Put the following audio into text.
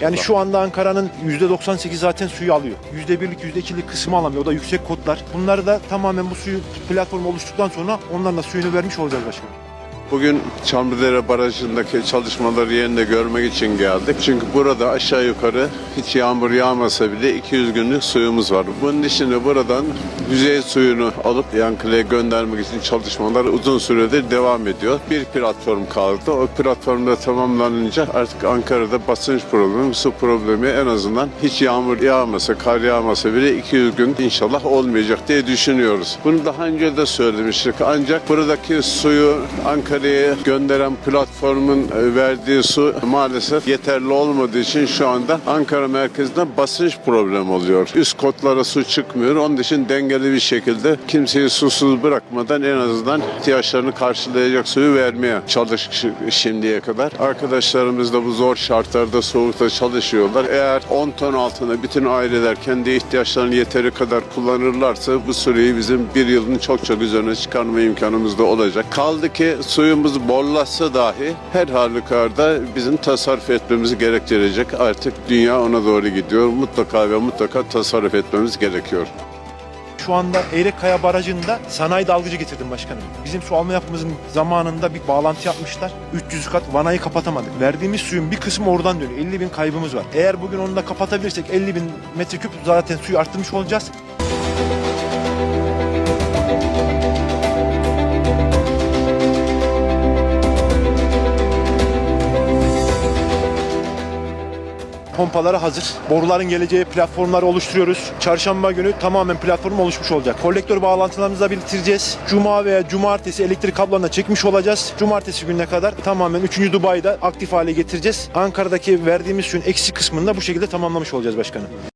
Yani şu anda Ankara'nın %98 zaten suyu alıyor. %1'lik %2'lik kısmı alamıyor. O da yüksek kodlar. Bunları da tamamen bu suyu platform oluştuktan sonra onların da suyunu vermiş olacağız başkanım. Bugün Çamlıdere Barajı'ndaki çalışmaları yerinde görmek için geldik. Çünkü burada aşağı yukarı hiç yağmur yağmasa bile 200 günlük suyumuz var. Bunun için de buradan yüzey suyunu alıp Yankıle'ye göndermek için çalışmalar uzun süredir devam ediyor. Bir platform kaldı. O platformda tamamlanınca artık Ankara'da basınç problemi, su problemi en azından hiç yağmur yağmasa, kar yağmasa bile 200 gün inşallah olmayacak diye düşünüyoruz. Bunu daha önce de söylemiştik. Ancak buradaki suyu Ankara'ya gönderen platformun verdiği su maalesef yeterli olmadığı için şu anda Ankara merkezinde basınç problemi oluyor. Üst kotlara su çıkmıyor. Onun için dengeli bir şekilde kimseyi susuz bırakmadan en azından ihtiyaçlarını karşılayacak suyu vermeye çalıştık şimdiye kadar. Arkadaşlarımız da bu zor şartlarda soğukta çalışıyorlar. Eğer 10 ton altında bütün aileler kendi ihtiyaçlarını yeteri kadar kullanırlarsa bu süreyi bizim bir yılın çok çok üzerine çıkarma imkanımız da olacak. Kaldı ki suyumuz bollaşsa dahi her halükarda bizim tasarruf etmemizi gerektirecek. Artık dünya ona doğru gidiyor. Mutlaka ve mutlaka tasarruf etmemiz gerekiyor. Şu anda Eyrekkaya Barajı'nda sanayi dalgıcı getirdim başkanım. Bizim su alma yapımızın zamanında bir bağlantı yapmışlar. 300 kat vanayı kapatamadık. Verdiğimiz suyun bir kısmı oradan dönüyor. 50 bin kaybımız var. Eğer bugün onu da kapatabilirsek 50 bin metreküp zaten suyu arttırmış olacağız. Pompaları hazır. Boruların geleceği platformları oluşturuyoruz. Çarşamba günü tamamen platform oluşmuş olacak. Kolektör bağlantılarımızı da bitireceğiz. Cuma veya cumartesi elektrik kablolarına çekmiş olacağız. Cumartesi gününe kadar tamamen 3. Dubai'de aktif hale getireceğiz. Ankara'daki verdiğimiz suyun eksik kısmını da bu şekilde tamamlamış olacağız başkanım.